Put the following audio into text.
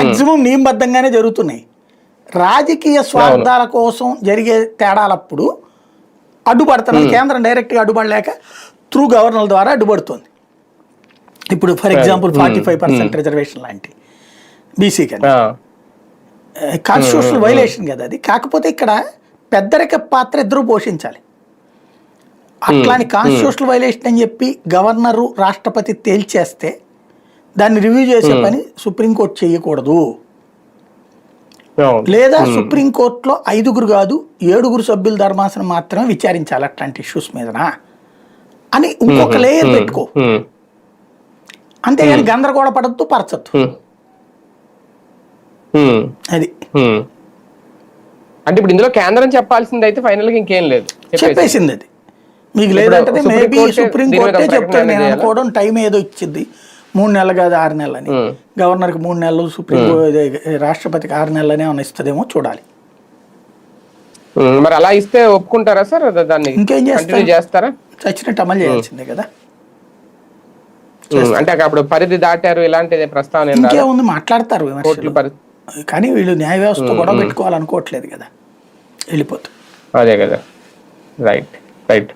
Maximum నియమబద్ధంగానే జరుగుతున్నాయి. రాజకీయ స్వార్థాల కోసం జరిగే తేడాలప్పుడు అడ్డుపడుతున్నది కేంద్రం డైరెక్ట్గా అడ్డుపడలేక త్రూ గవర్నర్ ద్వారా అడ్డుపడుతుంది. ఇప్పుడు for example forty five percent reservation లాంటి బీసీ కానీ ఆ, కాన్స్టిట్యూషనల్ వైలేషన్ కదా అది. కాకపోతే ఇక్కడ పెద్దరిక పాత్ర ఇద్దరు పోషించాలి. అట్లాని కాన్స్టిట్యూషనల్ వైలేషన్ అని చెప్పి గవర్నరు రాష్ట్రపతి తేల్చేస్తే దాన్ని రివ్యూ చేసే పని సుప్రీంకోర్టు చేయకూడదు. లేదా సుప్రీంకోర్టులో ఐదుగురు కాదు ఏడుగురు సభ్యుల ధర్మాసనం మాత్రమే విచారించాలి అట్లాంటి ఇష్యూస్ మీదనా? అని ఇంకొక లేయర్ పెట్టుకో. అంతేగాని గందరగోళ పడద్దు పరచద్దు. అది. అంటే ఇప్పుడు ఇందులో కేంద్రం చెప్పాల్సింది అయితే ఫైనల్గా ఇంకేం లేదు. చెప్పేసి. చెప్పేసింది అది. మీకు లేదంటే మేబీ కోర్టే సుప్రీం దీని మీద కోర్టే ప్రకటన చెప్తాను నేను? అనుకోవడం టైం ఏదో ఇచ్చింది మూడు నెలలు కాదు ఆరు నెలలు అని ఉమ్. గవర్నర్కి మూడు నెలలు సుప్రీం రాష్ట్రపతికి ఆరు నెలలనే ఏమైనా ఇస్తుందేమో చూడాలి. మరి అలా ఇస్తే ఒప్పుకుంటారా సార్? దాన్ని ఇంకేం చేస్తారు? చేస్తారా? చచ్చినట్టు అమలు చేయాల్సిందే కదా. అంటే అప్పుడు పరిధి దాటారు ఇలాంటి ప్రస్తావన? ఇంకేముంది? మాట్లాడతారు కానీ వీళ్ళు న్యాయ వ్యవస్థ గొడవ పెట్టుకోవాలనుకోవట్లేదు కదా. వెళ్ళిపోతుంది అదే కదా. Right right.